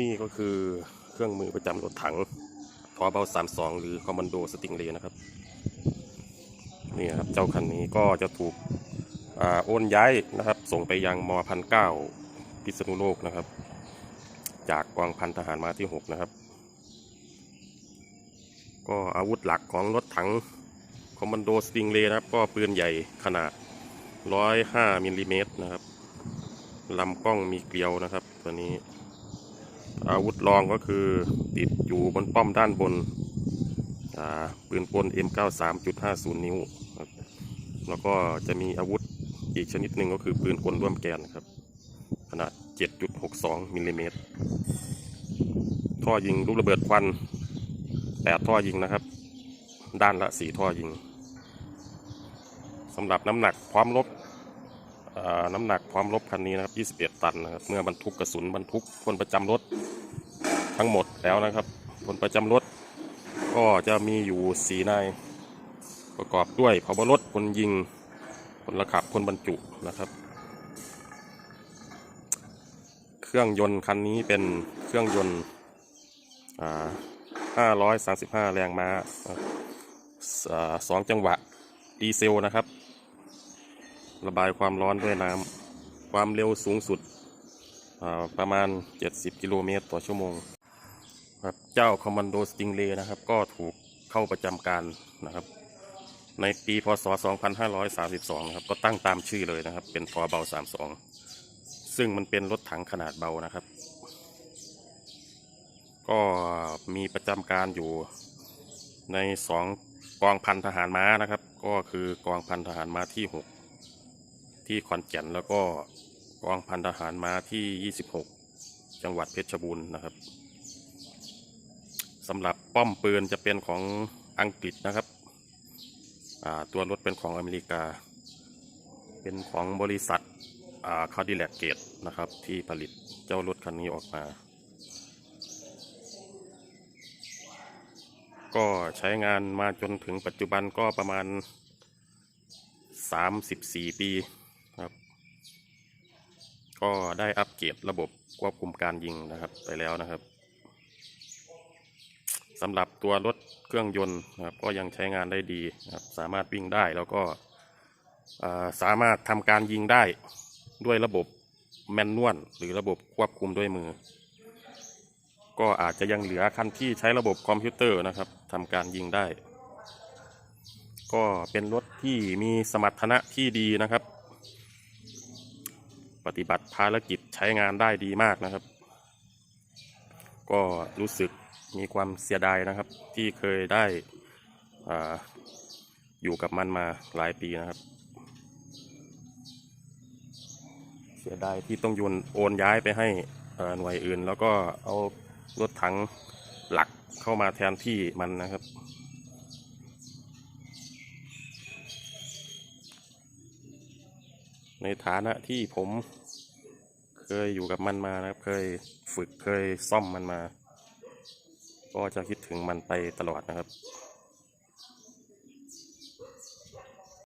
นี่ก็คือเครื่องมือประจำรถถังทอเบา32หรือคอมมานโดสติงเรนะครับ นี่ครับเจ้าคันนี้ก็จะถูกอโอนย้ายนะครับ ส่งไปยังมพันเก้าพิษณุโลกนะครับ จากกองพันทหารมาที่ 6 นะครับ ก็อาวุธหลักของรถถังคอมมานโดสติงเรนะครับ ก็ปืนใหญ่ขนาด 105มิลลิเมตรนะครับลำกล้องมีเกลียวนะครับตัวนี้ อาวุธรองก็คือติดอยู่บนป้อมด้านบนอ่าปืนกล M93.50 นิ้ว แล้วก็จะมีอาวุธอีกชนิดหนึ่งก็คือปืนกลร่วมแกนครับ ขนาด 7.62มิลลิเมตรท่อยิงลูกระเบิดควัน 8 ท่อยิงนะครับ ด้านละ 4 ท่อยิงสำหรับน้ำหนักพร้อมลบอ่า น้ำหนักพร้อมลบคันนี้นะครับ21 ตันนะครับเมื่อบรรทุกกระสุนบรรทุกคนประจำรถทั้งหมดแล้วนะครับคนประจำรถก็จะมีอยู่4นายประกอบด้วยผบรถคนยิงคนละขับคนบรรจุนะครับ เครื่องยนต์คันนี้เป็นเครื่องยนต์535 แรงม้านะครับอ่าสองจังหวะดีเซลนะครับ ระบายความร้อนด้วยน้ำความเร็วสูงสุดประมาณ 70 กิโลเมตรต่อชั่วโมงครับเจ้าคอมมานโดสติงเลนะครับ ก็ถูกเข้าประจำการนะครับ ในปีพศ 2532 นะครับ ก็ตั้งตามชื่อเลยนะครับ เป็นทอเบา 32 ซึ่งมันเป็นรถถังขนาดเบานะครับ ก็มีประจำการอยู่ในสองกองพันทหารม้านะครับ ก็คือกองพันทหารม้าที่ 6 ที่ขอนแก่นแล้วก็กองพันทหารม้าที่ 26 จังหวัดเพชรบูรณ์นะครับสำหรับป้อมปืนจะเป็นของอังกฤษนะครับ ตัวรถเป็นของอเมริกา เป็นของบริษัทคาร์ดิแลกเกตนะครับ ที่ผลิตเจ้ารถคันนี้ออกมา ก็ใช้งานมาจนถึงปัจจุบันก็ประมาณ 34 ปี ครับ ก็ได้อัปเกรดระบบควบคุมการยิงนะครับ ไปแล้วนะครับสำหรับตัวรถเครื่องยนต์นะครับก็ยังใช้งานได้ดีนะครับสามารถวิ่งได้แล้วก็สามารถทำการยิงได้ด้วยระบบแมนนวลหรือระบบควบคุมด้วยมือ ก็อาจจะยังเหลือคันที่ใช้ระบบคอมพิวเตอร์นะครับทำการยิงได้ ก็เป็นรถที่มีสมรรถนะที่ดีนะครับ ปฏิบัติภารกิจใช้งานได้ดีมากนะครับ ก็รู้สึกมีความเสียดายนะครับ ที่เคยได้ออยู่กับมันมาหลายปีนะครับ เสียดายที่ต้องโยนโอนย้ายไปให้หน่วยอื่น แล้วก็เอารถถังหลักเข้ามาแทนที่มันนะครับ ในฐานะที่ผมเคยอยู่กับมันมานะครับ เคยฝึกเคยซ่อมมันมา ก็จะคิดถึงมันไปตลอดนะครับ